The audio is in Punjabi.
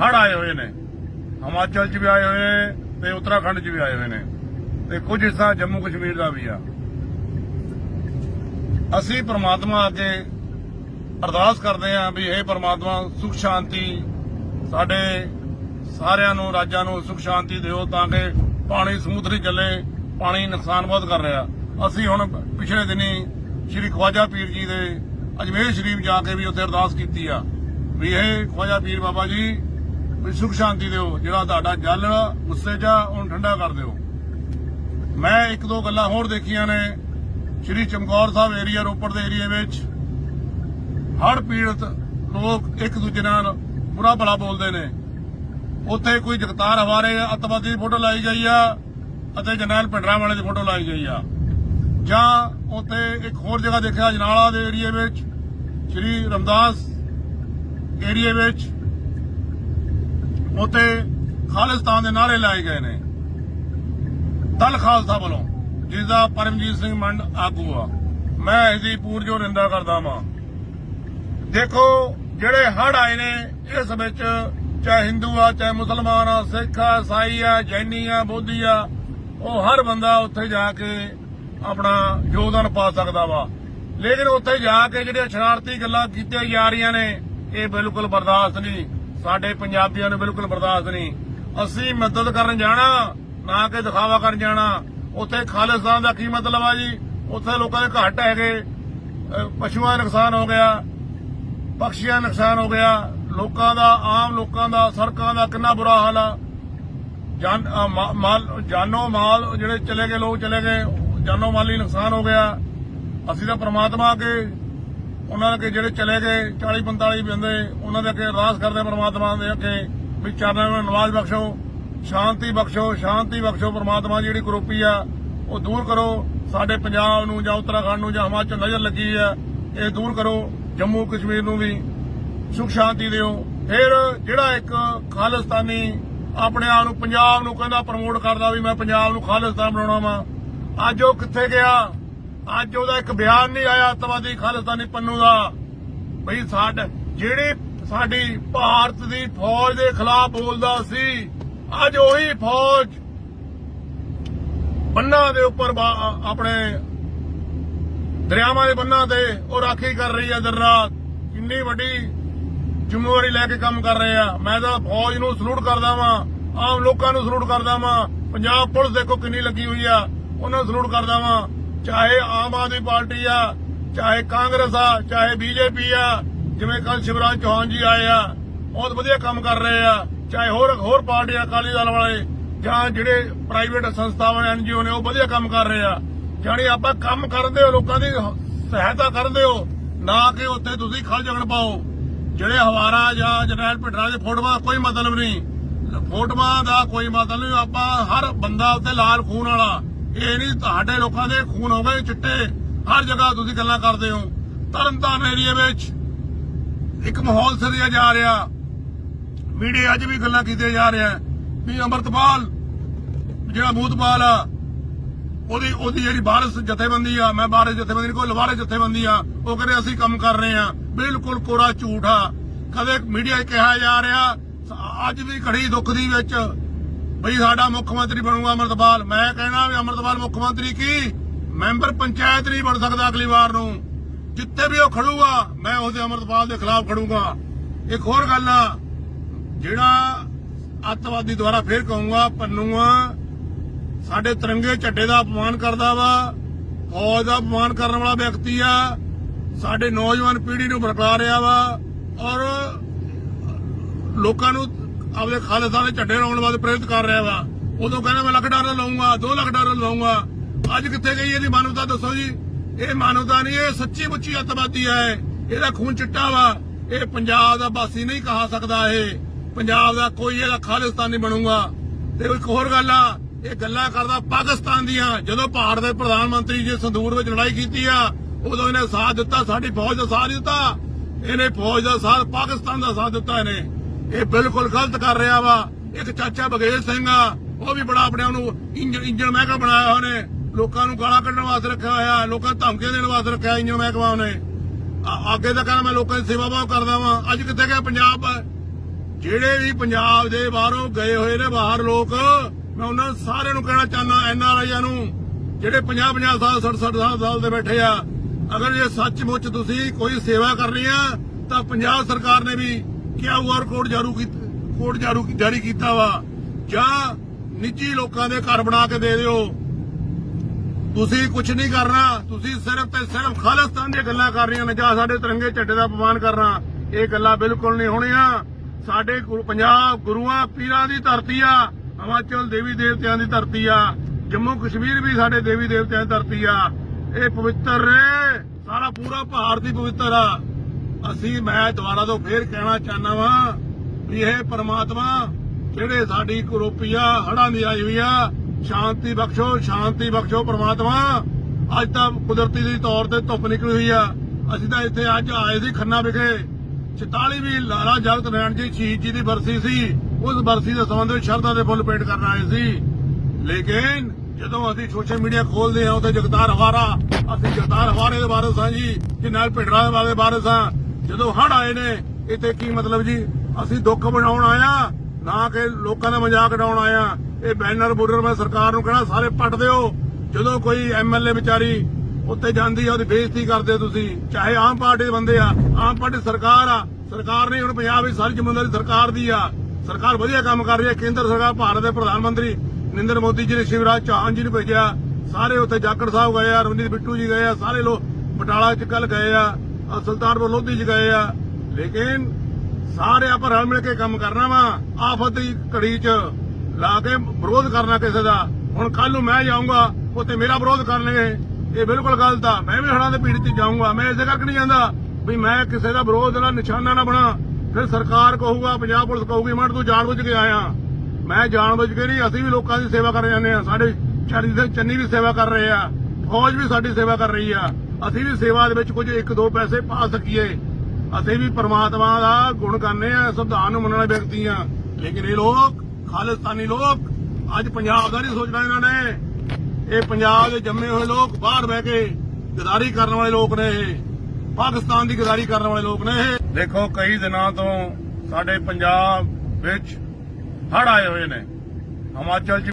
ਹੜ ਆਏ ਹੋਏ ਨੇ। ਹਿਮਾਚਲ 'ਚ ਵੀ ਆਏ ਹੋਏ ਨੇ ਤੇ ਉੱਤਰਾਖੰਡ 'ਚ ਵੀ ਆਏ ਹੋਏ ਨੇ। ਤੇ ਕੁਝ ਹਿੱਸਾ ਜੰਮੂ ਕਸ਼ਮੀਰ ਦਾ ਵੀ ਆ। ਅਸੀਂ ਪ੍ਰਮਾਤਮਾ ਅੱਗੇ ਅਰਦਾਸ ਕਰਦੇ ਹਾਂ ਵੀ ਇਹ ਪ੍ਰਮਾਤਮਾ, ਸੁਖ ਸ਼ਾਂਤੀ ਸਾਡੇ ਸਾਰਿਆਂ ਨੂੰ, ਰਾਜਾਂ ਨੂੰ ਸੁਖ ਸ਼ਾਂਤੀ ਦਿਓ ਤਾਂ ਕਿ ਪਾਣੀ ਸਮੁੰਦਰੀ ਚੱਲੇ, ਪਾਣੀ ਨੁਕਸਾਨ ਬਹੁਤ ਕਰ ਰਿਹਾ। ਅਸੀਂ ਹੁਣ ਪਿਛਲੇ ਦਿਨੀ ਸ਼੍ਰੀ ਖਵਾਜਾ ਪੀਰ ਜੀ ਦੇ ਅਜਮੇਰ ਸ਼ਰੀਫ ਜਾ ਕੇ ਵੀ ਉੱਥੇ ਅਰਦਾਸ ਕੀਤੀ ਆ। ਵੀ ਇਹ ਖਵਾਜਾ ਪੀਰ ਬਾਬਾ ਜੀ ਵੀ ਸੁਖ ਸ਼ਾਂਤੀ ਦਿਓ, ਜਿਹੜਾ ਤੁਹਾਡਾ ਜਲ ਗੁੱਸੇ 'ਚ ਉਹਨੂੰ ਠੰਡਾ ਕਰ ਦਿਓ। ਮੈਂ ਇੱਕ ਦੋ ਗੱਲਾਂ ਹੋਰ ਦੇਖੀਆਂ ਨੇ, ਸ਼੍ਰੀ ਚਮਕੌਰ ਸਾਹਿਬ ਏਰੀਆ ਰੋਪੜ ਦੇ ਏਰੀਆ ਵਿੱਚ। ਹੜ੍ਹ ਪੀੜਤ ਲੋਕ ਇੱਕ ਦੂਜੇ ਨਾਲ ਬੁਰਾ ਭਲਾ ਬੋਲਦੇ ਨੇ। ਉੱਥੇ ਕੋਈ ਜਗਤਾਰ ਹਵਾਰੇ ਅਤਵਾਦੀ ਦੀ ਫੋਟੋ ਲਾਈ ਗਈ ਆ ਅਤੇ ਜਰਨੈਲ ਪਿੰਡਰਾ ਵਾਲੇ ਦੀ ਫੋਟੋ ਲਾਈ ਗਈ ਆ। ਜਾਂ ਉੱਥੇ ਇੱਕ ਹੋਰ ਜਗ੍ਹਾ ਦੇਖਿਆ, ਜਨਾਲਾ ਦੇ ਏਰੀਆ ਵਿੱਚ, ਸ਼੍ਰੀ ਰਮਦਾਸ ਏਰੀਆ ਵਿੱਚ। ਉੱਥੇ ਖਾਲਿਸਤਾਨ ਦੇ ਨਾਰੇ ਲਾਏ ਗਏ ਨੇ। ਦਲ ਖਾਲਸਾ ਵੱਲੋਂ ਜਿਸ ਦਾ ਪਰਮਜੀਤ ਸਿੰਘ ਮੰਡ ਆਗੂ ਆ। ਮੈਂ ਇਸ ਦੀ ਪੂਰਜੋ ਨਿੰਦਾ ਕਰਦਾ ਵਾਂ। ਦੇਖੋ, ਜਿਹੜੇ ਹੜ ਆਏ ਨੇ, ਇਸ ਵਿੱਚ ਚਾਹੇ ਹਿੰਦੂ ਆ, ਚਾਹੇ ਮੁਸਲਮਾਨ ਆ, ਸਿੱਖ ਆ ਈਸਾਈ ਆ, ਜੈਨੀ ਆ, ਬੋਧੀ ਆ, ਉਹ ਹਰ ਬੰਦਾ ਉੱਥੇ ਜਾ ਕੇ ਆਪਣਾ ਯੋਗਦਾਨ ਪਾ ਸਕਦਾ ਵਾ। ਲੇਕਿਨ ਉੱਥੇ ਜਾ ਕੇ ਜਿਹੜੇ ਸ਼ਰਾਰਤੀ ਗੱਲਾਂ ਕੀਤੀਆਂ ਜਾ ਰਹੀਆਂ ਨੇ, ਇਹ ਬਿਲਕੁਲ ਬਰਦਾਸ਼ਤ ਨਹੀਂ। ਸਾਡੇ ਪੰਜਾਬੀਆਂ ਨੂੰ ਬਿਲਕੁਲ ਬਰਦਾਸ਼ਤ ਨਹੀਂ। ਅਸੀਂ ਮਦਦ ਕਰਨ ਜਾਣਾ, ਨਾ ਕਿ ਦਿਖਾਵਾ ਕਰਨ ਜਾਣਾ। ਉੱਥੇ ਖਾਲਿਸਤਾਨ ਦਾ ਕੀ ਮਤਲਬ ਆ ਜੀ? ਉੱਥੇ ਲੋਕਾਂ ਦੇ ਘਾਟ ਹੈਗੇ ਅਹ ਪਸ਼ੂਆਂ ਦਾ ਨੁਕਸਾਨ ਹੋ ਗਿਆ ਪਕਸ਼ੀਆਂ ਦਾ ਨੁਕਸਾਨ ਹੋ ਗਿਆ। ਲੋਕਾਂ ਦਾ, ਆਮ ਲੋਕਾਂ ਦਾ, ਸੜਕਾਂ ਦਾ ਕਿੰਨਾ ਬੁਰਾ ਹਾਲ ਆ। ਜਾਨ ਮਾਲ, ਜਾਨੋ ਮਾਲ ਜਿਹੜੇ ਚਲੇ ਗਏ, ਲੋਕ ਚਲੇ ਗਏ, ਜਾਨੋ ਮਾਲੀ ਨੁਕਸਾਨ ਹੋ ਗਿਆ। ਅਸੀਂ ਤਾਂ ਪ੍ਰਮਾਤਮਾ ਅੱਗੇ ਉਹਨਾਂ ਦੇ ਜਿਹੜੇ ਚਲੇ ਗਏ 40 45 ਬੰਦੇ, ਉਹਨਾਂ ਦੇ ਅੱਗੇ ਅਰਦਾਸ ਕਰਦੇ ਹਾਂ ਪ੍ਰਮਾਤਮਾ ਦੇ ਅੱਗੇ ਵੀ ਚਰਨਾਂ ਨੂੰ ਨਵਾਜ਼ ਬਖਸ਼ੋ, ਸ਼ਾਂਤੀ ਬਖਸ਼ੋ ਸ਼ਾਂਤੀ ਬਖਸ਼ੋ ਪ੍ਰਮਾਤਮਾ ਜਿਹੜੀ ਕਰੋਪੀ ਆ, ਉਹ ਦੂਰ ਕਰੋ। ਸਾਡੇ ਪੰਜਾਬ ਨੂੰ ਜਾਂ ਉੱਤਰਾਖੰਡ ਨੂੰ ਜਾਂ ਹਿਮਾਚਲ ਨਜ਼ਰ ਲੱਗੀ ਆ, ਇਹ ਦੂਰ ਕਰੋ। ਜੰਮੂ ਕਸ਼ਮੀਰ ਨੂੰ ਵੀ ਸੁਖ ਸ਼ਾਂਤੀ ਦਿਓ। ਫਿਰ ਜਿਹੜਾ ਇੱਕ ਖਾਲਿਸਤਾਨੀ ਆਪਣੇ ਆਪ ਨੂੰ ਪੰਜਾਬ ਨੂੰ ਕਹਿੰਦਾ ਪ੍ਰਮੋਟ ਕਰਦਾ ਵੀ ਮੈਂ ਪੰਜਾਬ ਨੂੰ ਖਾਲਿਸਤਾਨ ਬਣਾਉਣਾ ਵਾ। ਅੱਜ ਉਹ ਕਿੱਥੇ ਗਿਆ? ਅੱਜ ਉਹਦਾ ਇੱਕ ਬਿਆਨ ਨਹੀਂ ਆਇਆ ਅੱਤਵਾਦੀ ਖਾਲਿਸਤਾਨੀ ਪੰਨੂ ਦਾ। ਬਈ ਸਾਡ, ਜਿਹੜੀ ਸਾਡੀ ਭਾਰਤ ਦੀ ਫੌਜ ਦੇ ਖਿਲਾਫ ਬੋਲਦਾ ਸੀ, ਅੱਜ ਉਹੀ ਫੌਜ ਬੰਨਾਂ ਦੇ ਉੱਪਰ ਆਪਣੇ ਦਰਿਆਵਾਂ ਦੇ ਬੰਨਾਂ ਤੇ ਉਹ ਰਾਖੀ ਕਰ ਰਹੀ ਹੈ ਦਿਨ ਰਾਤ। ਕਿੰਨੀ ਵੱਡੀ ਜ਼ਿੰਮੇਵਾਰੀ ਲੈ ਕੇ ਕੰਮ ਕਰ ਰਹੇ ਆ। ਮੈਂ ਤਾਂ ਫੌਜ ਨੂੰ ਸਲੂਟ ਕਰਦਾ ਵਾਂ, ਆਮ ਲੋਕਾਂ ਨੂੰ ਸਲੂਟ ਕਰਦਾ ਵਾਂ। ਪੰਜਾਬ ਪੁਲਿਸ ਦੇਖੋ ਕਿੰਨੀ ਲੱਗੀ ਹੋਈ ਆ, ਉਹਨਾਂ ਨੂੰ ਸਲੂਟ ਕਰਦਾ ਵਾਂ। ਚਾਹੇ ਆਮ ਆਦਮੀ ਪਾਰਟੀ ਆ, ਚਾਹੇ ਕਾਂਗਰਸ ਆ, ਚਾਹੇ ਬੀਜੇਪੀ ਆ, ਜਿਵੇਂ ਕੱਲ ਸ਼ਿਵਰਾਜ ਚੌਹਾਨ ਜੀ ਆਏ ਆ, ਬਹੁਤ ਵਧੀਆ ਕੰਮ ਕਰ ਰਹੇ ਆ, ਚਾਹੇ ਹੋਰ ਹੋਰ ਪਾਰਟੀਆਂ ਅਕਾਲੀ ਦਲ ਵਾਲੇ, ਜਾਂ ਜਿਹੜੇ ਪ੍ਰਾਈਵੇਟ ਸੰਸਥਾਵਾਂ ਐਨਜੀਓ ਨੇ, ਉਹ ਵਧੀਆ ਕੰਮ ਕਰ ਰਹੇ ਆ। ਜਾਣੀ ਆਪਾਂ ਕੰਮ ਕਰਦੇ ਹੋ, ਲੋਕਾਂ ਦੀ ਸਹਾਇਤਾ ਕਰਦੇ ਹੋ, ਨਾ ਕਿ ਉੱਥੇ ਤੁਸੀਂ ਖਲ ਜਗਣ ਪਾਓ। ਜਿਹੜੇ ਹਵਾਰਾ ਜਾਂ ਜਰਨੈਲ ਭਿੰਡਰਾਂ ਦੇ ਫੋਟੋਆਂ ਦਾ ਕੋਈ ਮਤਲਬ ਨਹੀਂ। ਫੋਟੋਆਂ ਦਾ ਕੋਈ ਮਤਲਬ ਨਹੀਂ, ਆਪਾਂ ਹਰ ਬੰਦਾ ਉੱਤੇ ਲਾਲ ਖੂਨ ਵਾਲਾ। ਇਹ ਨਹੀਂ ਤੁਹਾਡੇ ਲੋਕਾਂ ਦੇ ਖੂਨ ਹੋ ਗਏ ਚਿੱਟੇ। ਹਰ ਜਗ੍ਹਾ ਤੁਸੀਂ ਗੱਲਾਂ ਕਰਦੇ ਹੋ। ਤਰਨਤਾਰਨ ਏਰੀਆ ਵਿੱਚ ਇੱਕ ਮਾਹੌਲ ਸਿਰਿਆ ਜਾ ਰਿਹਾ। ਮੀਡੀਆ ਅੱਜ ਵੀ ਗੱਲਾਂ ਕੀਤੀਆਂ ਜਾ ਰਿਹਾ ਵੀ ਅਮਰਤਪਾਲ ਜਿਹੜਾ ਮੂਤਪਾਲ ਆ ਉਹਦੀ ਉਹਦੀ ਜਿਹੜੀ ਬਾਰਸ ਜਥੇਬੰਦੀ ਆ ਮੈਂ ਬਾਰਸ ਜਥੇਬੰਦੀ ਨਹੀਂ, ਕੋਈ ਲਵਾਰੇ ਜਥੇਬੰਦੀ ਆ ਉਹ ਕਹਿੰਦੇ ਅਸੀਂ ਕੰਮ ਕਰ ਰਹੇ ਆ ਬਿਲਕੁਲ ਕੋਰਾ ਝੂਠ ਆ। ਕਦੇ ਮੀਡੀਆ 'ਚ ਕਿਹਾ ਜਾ ਰਿਹਾ ਅੱਜ ਵੀ ਘੜੀ ਦੁੱਖ ਦੀ ਵਿੱਚ ਬਈ ਸਾਡਾ ਮੁੱਖ ਮੰਤਰੀ ਬਣੂਗਾ ਅਮਰਤਪਾਲ। ਮੈਂ ਕਹਿਣਾ ਵੀ ਅਮਰਤਪਾਲ ਮੁੱਖ ਮੰਤਰੀ ਕੀ? ਮੈਂਬਰ ਪੰਚਾਇਤ ਨਹੀਂ ਬਣ ਸਕਦਾ ਅਗਲੀ ਵਾਰ ਨੂੰ। ਜਿੱਥੇ ਵੀ ਉਹ ਖੜੂਗਾ, ਮੈਂ ਉਹਦੇ ਅਮਰਤਪਾਲ ਦੇ ਖਿਲਾਫ ਖੜੂਗਾ। ਇੱਕ ਹੋਰ ਗੱਲ ਆ, ਜਿਹੜਾ ਅੱਤਵਾਦੀ ਦੁਆਰਾ ਫੇਰ ਕਹੂੰਗਾ ਪੰਨੂਆ ਸਾਡੇ ਤਿਰੰਗੇ ਝੱਡੇ ਦਾ ਅਪਮਾਨ ਕਰਦਾ ਵਾ, ਫੌਜ ਦਾ ਅਪਮਾਨ ਕਰਨ ਵਾਲਾ ਵਿਅਕਤੀ ਆ, ਸਾਡੇ ਨੌਜਵਾਨ ਪੀੜ੍ਹੀ ਨੂੰ ਬਰਕਰਾਰ ਰਿਹਾ ਵਾ, ਔਰ ਲੋਕਾਂ ਨੂੰ ਆਪਦੇ ਖਾਲਿਸਤਾਨ ਦੇ ਝੰਡੇ ਲਾਉਣ ਵਾਸਤੇ ਪ੍ਰੇਰਿਤ ਕਰ ਰਿਹਾ ਵਾ। ਉਦੋਂ ਕਹਿੰਦਾ ਮੈਂ ਲੱਖ ਡਾਲਰ ਲਾਉਂਗਾ 2 ਲੱਖ ਡਾਲਰ ਲਾਉਂਗਾ ਅੱਜ ਕਿੱਥੇ ਗਈ ਇਹਦੀ ਮਾਨਵਤਾ ਦੱਸੋ ਜੀ। ਇਹ ਮਾਨਵਤਾ ਨਹੀਂ, ਇਹ ਸੱਚੀ ਮੁੱਚੀ ਅੱਤਵਾਦੀ ਹੈ। ਇਹਦਾ ਖੂਨ ਚਿੱਟਾ ਵਾ। ਇਹ ਪੰਜਾਬ ਦਾ ਵਾਸੀ ਨਹੀਂ ਕਹਾ ਸਕਦਾ ਇਹ। ਪੰਜਾਬ ਦਾ ਕੋਈ ਇਹਦਾ ਖਾਲਿਸਤਾਨੀ ਬਣੂਗਾ। ਤੇ ਇੱਕ ਹੋਰ ਗੱਲ ਆ, ਇਹ ਗੱਲਾਂ ਕਰਦਾ ਪਾਕਿਸਤਾਨ ਦੀਆਂ। ਜਦੋਂ ਭਾਰਤ ਦੇ ਪ੍ਰਧਾਨ ਮੰਤਰੀ ਜੀ ਸੰਦੂਰ ਵਿੱਚ ਲੜਾਈ ਕੀਤੀ ਆ, ਉਦੋਂ ਇਹਨੇ ਸਾਥ ਦਿੱਤਾ, ਸਾਡੀ ਫੌਜ ਦਾ ਸਾਥ ਦਿੱਤਾ। ਇਹਨੇ ਫੌਜ ਦਾ ਸਾਥ, ਪਾਕਿਸਤਾਨ ਦਾ ਸਾਥ ਦਿੱਤਾ ਇਹਨੇ। ਇਹ ਬਿਲਕੁਲ ਗਲਤ ਕਰ ਰਿਹਾ ਵਾ। ਇੱਕ ਚਾਚਾ ਬਗੇਲ ਸਿੰਘ ਆ, ਉਹ ਵੀ ਬੜਾ ਆਪਣੇ ਆਪ ਇੰਜਣ ਇੰਜਣ ਬਣਾਇਆ ਉਹਨੇ। ਲੋਕਾਂ ਨੂੰ ਗਾਲਾਂ ਕੱਢਣ ਵਾਸਤੇ ਰੱਖਿਆ ਹੋਇਆ, ਲੋਕਾਂ ਨੂੰ ਧਮਕੀਆਂ ਦੇਣ ਵਾਸਤੇ ਰੱਖਿਆ ਇੰਜਣ ਮਹਿਕਮਾ ਉਹਨੇ। ਅੱਗੇ ਤਾਂ ਕਹਿੰਦਾ ਮੈਂ ਲੋਕਾਂ ਦੀ ਸੇਵਾ ਬਹੁਤ ਕਰਦਾ ਵਾਂ। ਅੱਜ ਕਿੱਥੇ ਗਿਆ ਪੰਜਾਬ? ਜਿਹੜੇ ਵੀ ਪੰਜਾਬ ਦੇ ਬਾਹਰੋਂ ਗਏ ਹੋਏ ਨੇ ਬਾਹਰ ਲੋਕ, ਮੈਂ ਉਹਨਾਂ ਸਾਰਿਆਂ ਨੂੰ ਕਹਿਣਾ ਚਾਹੁੰਦਾ ਐਨ ਆਰ ਆਈਆਂ ਨੂੰ, ਜਿਹੜੇ 50 50 ਸਾਲ 60 60 ਸਾਲ ਦੇ ਬੈਠੇ ਆ। ਅਗਰ ਜੇ ਸੱਚਮੁੱਚ ਤੁਸੀਂ ਕੋਈ ਸੇਵਾ ਕਰਨੀ ਆ, ਤਾਂ ਪੰਜਾਬ ਸਰਕਾਰ ਨੇ ਵੀ ਕਿਊ ਆਰ ਕੋਡ ਜਾਰੂ ਕੀਤਾ ਕੋਡ ਜਾਰੂ ਜਾਰੀ ਕੀਤਾ ਵਾ। ਜਾਂ ਨਿੱਜੀ ਲੋਕਾਂ ਦੇ ਘਰ ਬਣਾ ਕੇ ਦੇ ਦਿਓ। ਤੁਸੀਂ ਕੁਝ ਨਹੀਂ ਕਰਨਾ। ਤੁਸੀਂ ਸਿਰਫ ਤੇ ਸਿਰਫ ਖਾਲਿਸਤਾਨ ਦੀਆਂ ਗੱਲਾਂ ਕਰ ਰਹੀਆਂ ਨੇ। ਜਾਂ ਸਾਡੇ ਤਿਰੰਗੇ ਝੰਡੇ ਦਾ ਅਪਮਾਨ ਕਰਨਾ। ਇਹ ਗੱਲਾਂ ਬਿਲਕੁਲ ਨਹੀਂ ਹੋਣੀਆਂ। ਸਾਡੇ ਪੰਜਾਬ ਗੁਰੂਆਂ ਪੀਰਾਂ ਦੀ ਧਰਤੀ ਆ। ਹਿਮਾਚਲ ਦੇਵੀ ਦੇਵਤਿਆਂ ਦੀ ਧਰਤੀ ਆ। ਜੰਮੂ ਕਸ਼ਮੀਰ ਵੀ ਸਾਡੇ ਦੇਵੀ ਦੇਵਤਿਆਂ ਦੀ ਧਰਤੀ ਆ। ਇਹ ਪਵਿੱਤਰ ਰੇ ਸਾਰਾ ਪੂਰਾ ਭਾਰਤ ਹੀ ਪਵਿੱਤਰ ਆ। ਅਸੀਂ ਮੈਂ ਦੁਬਾਰਾ ਤੋਂ ਫੇਰ ਕਹਿਣਾ ਚਾਹਨਾ ਵਾਂ ਵੀ ਇਹ ਪਰਮਾਤਮਾ ਜਿਹੜੇ ਸਾਡੀ ਕਰੋਪੀਆ ਹੜਾਂ ਦੀ ਆਈ ਹੋਈ ਆ, ਸ਼ਾਂਤੀ ਬਖਸ਼ੋ ਸ਼ਾਂਤੀ ਬਖਸ਼ੋ ਪਰਮਾਤਮਾ। ਅੱਜ ਤਾਂ ਕੁਦਰਤੀ ਦੇ ਤੌਰ ਤੇ ਧੁੱਪ ਨਿਕਲੀ ਹੋਈ ਆ। ਅਸੀਂ ਤਾਂ ਇੱਥੇ ਅੱਜ ਆਏ ਸੀ ਖੰਨਾ ਵਿਖੇ। 44 ਲਾਲਾ ਜਗਤ ਨਾਰਾਇਣ ਜੀ ਸ਼ਹੀਦ ਜੀ ਦੀ ਬਰਸੀ ਸੀ। ਉਸ ਬਰਸੀ ਦੇ ਸੰਬੰਧ ਵਿੱਚ ਸ਼ਰਧਾ ਦੇ ਫੁੱਲ ਭੇਟ ਕਰਨ ਆਏ ਸੀ। ਲੇਕਿਨ ਜਦੋਂ ਅਸੀਂ ਸੋਸ਼ਲ ਮੀਡੀਆ ਖੋਲਦੇ ਹਾਂ, ਉੱਥੇ ਜਗਤਾਰ ਹਵਾਰਾ, ਅਸੀਂ ਜਗਤਾਰ ਹਵਾਰੇ ਦੇ ਬਾਰੇ ਸਾਂ ਜੀ ਕਿ ਨਾਲ ਭਿੰਡਰਾ ਦੇ ਬਾਰੇ ਬਾਰੇ ਸਾਂ ਜਦੋਂ ਹੜ ਆਏ ਨੇ, ਇੱਥੇ ਕੀ ਮਤਲਬ ਜੀ? ਅਸੀਂ ਦੁੱਖ ਬਣਾਉਣ ਆਇਆ ਨਾ ਕਿ ਲੋਕਾਂ ਦਾ ਮਜ਼ਾਕ ਉਡਾਉਣ ਆਇਆ ਇਹ ਬੈਨਰ ਬੋਰਡਰ ਮੈਂ ਸਰਕਾਰ ਨੂੰ ਕਹਿਣਾ, ਸਾਰੇ ਪੱਟ ਦਿਓ। ਜਦੋਂ ਕੋਈ ਐਮਐਲਏ ਵਿਚਾਰੀ ਉੱਤੇ ਜਾਂਦੀ ਆ, ਉਹਦੀ ਬੇਇੱਜ਼ਤੀ ਕਰਦੇ ਹੋ ਤੁਸੀਂ, ਚਾਹੇ ਆਮ ਪਾਰਟੀ ਦੇ ਬੰਦੇ ਆ, ਆਮ ਪਾਰਟੀ ਸਰਕਾਰ ਆ, ਸਰਕਾਰ ਨਹੀਂ, ਹੁਣ ਪੰਜਾਬ ਵਿੱਚ ਸਾਰੀ ਜ਼ਿੰਮੇਵਾਰੀ ਸਰਕਾਰ ਦੀ ਆ। ਸਰਕਾਰ ਵਧੀਆ ਕੰਮ ਕਰ ਰਹੀ ਹੈ, ਕੇਂਦਰ ਸਰਕਾਰ, ਭਾਰਤ ਦੇ ਪ੍ਰਧਾਨ ਮੰਤਰੀ ਨਰਿੰਦਰ ਮੋਦੀ ਜੀ ਨੇ ਸ਼ਿਵਰਾਜ ਚੌਹਾਨ ਜੀ ਨੂੰ ਭੇਜਿਆ। ਸਾਰੇ ਉੱਥੇ ਜਾਖੜ ਸਾਹਿਬ ਗਏ ਆ, ਰਵਨੀਤ ਬਿੱਟੂ ਜੀ ਗਏ ਆ, ਸਾਰੇ ਲੋਕ ਬਟਾਲਾ ਚ ਕੱਲ ਗਏ ਆ। ਸੁਲਤਾਨਪੁਰ ਲੋਧੀ ਚ ਗਏ ਆ। ਲੇਕਿਨ ਸਾਰੇ ਆਪਾਂ ਰਲ ਮਿਲ ਕੇ ਕੰਮ ਕਰਨਾ ਵਾ, ਆਫਤ ਦੀ ਘੜੀ ਚ ਲਾ ਕੇ ਵਿਰੋਧ ਕਰਨਾ ਕਿਸੇ ਦਾ। ਹੁਣ ਕੱਲ ਨੂੰ ਮੈਂ ਜਾਊਂਗਾ, ਉੱਥੇ ਮੇਰਾ ਵਿਰੋਧ ਕਰਨਗੇ, ਇਹ ਬਿਲਕੁਲ ਗਲਤ ਆ। ਮੈਂ ਵੀ ਹੜਾਂ ਦੇ ਪੀੜ ਚ ਜਾਊਂਗਾ, ਮੈਂ ਇਸੇ ਕਰਕੇ ਨਹੀਂ ਜਾਂਦਾ ਵੀ ਮੈਂ ਕਿਸੇ ਦਾ ਵਿਰੋਧ ਦਾ ਨਿਸ਼ਾਨਾ ਨਾ ਬਣਾ। ਫਿਰ ਸਰਕਾਰ ਕਹੂਗਾ, ਪੰਜਾਬ ਪੁਲਿਸ ਕਹੂਗੀ ਮੈਂ ਤੂੰ ਜਾਣਬੁੱਝ ਕੇ ਆਇਆ। ਮੈਂ ਜਾਣਬੁੱਝ ਕੇ ਨਹੀਂ, ਅਸੀਂ ਵੀ ਲੋਕਾਂ ਦੀ ਸੇਵਾ ਕਰ ਜਾਂਦੇ ਆ ਸਾਡੇ ਚਰਨੀ ਦੇ ਚੰਨੀ ਵੀ ਸੇਵਾ ਕਰ ਰਹੇ ਆ, ਫੌਜ ਵੀ ਸਾਡੀ ਸੇਵਾ ਕਰ ਰਹੀ ਆ। ਅਸੀਂ ਵੀ ਸੇਵਾ ਦੇ ਵਿੱਚ ਕੁਝ ਇੱਕ ਦੋ ਪੈਸੇ ਪਾ ਸਕੀਏ। ਅਸੀਂ ਵੀ ਪਰਮਾਤਮਾ ਦਾ ਗੁਣ ਗਾਉਂਦੇ ਆ ਸੰਵਿਧਾਨ ਨੂੰ ਮੰਨਣ ਵਾਲੇ ਵਿਅਕਤੀ ਆ ਲੇਕਿਨ ਇਹ ਲੋਕ, ਖਾਲਿਸਤਾਨੀ ਲੋਕ, ਅੱਜ ਪੰਜਾਬ ਦਾ ਨਹੀਂ ਸੋਚਣਾ ਇਹਨਾਂ ਨੇ। ਇਹ ਪੰਜਾਬ ਦੇ ਜੰਮੇ ਹੋਏ ਲੋਕ, ਬਾਹਰ ਬਹਿ ਕੇ ਗਦਾਰੀ ਕਰਨ ਵਾਲੇ ਲੋਕ ਨੇ ਇਹ। ਪਾਕਿਸਤਾਨ ਦੀ ਗਦਾਰੀ ਕਰਨ ਵਾਲੇ ਲੋਕ ਨੇ ਇਹ। ਦੇਖੋ, ਕਈ ਦਿਨਾਂ ਤੋਂ ਸਾਡੇ ਪੰਜਾਬ ਵਿੱਚ ਹੜ ਆਏ ਹੋਏ ਨੇ। ਹਿਮਾਚਲ 'ਚ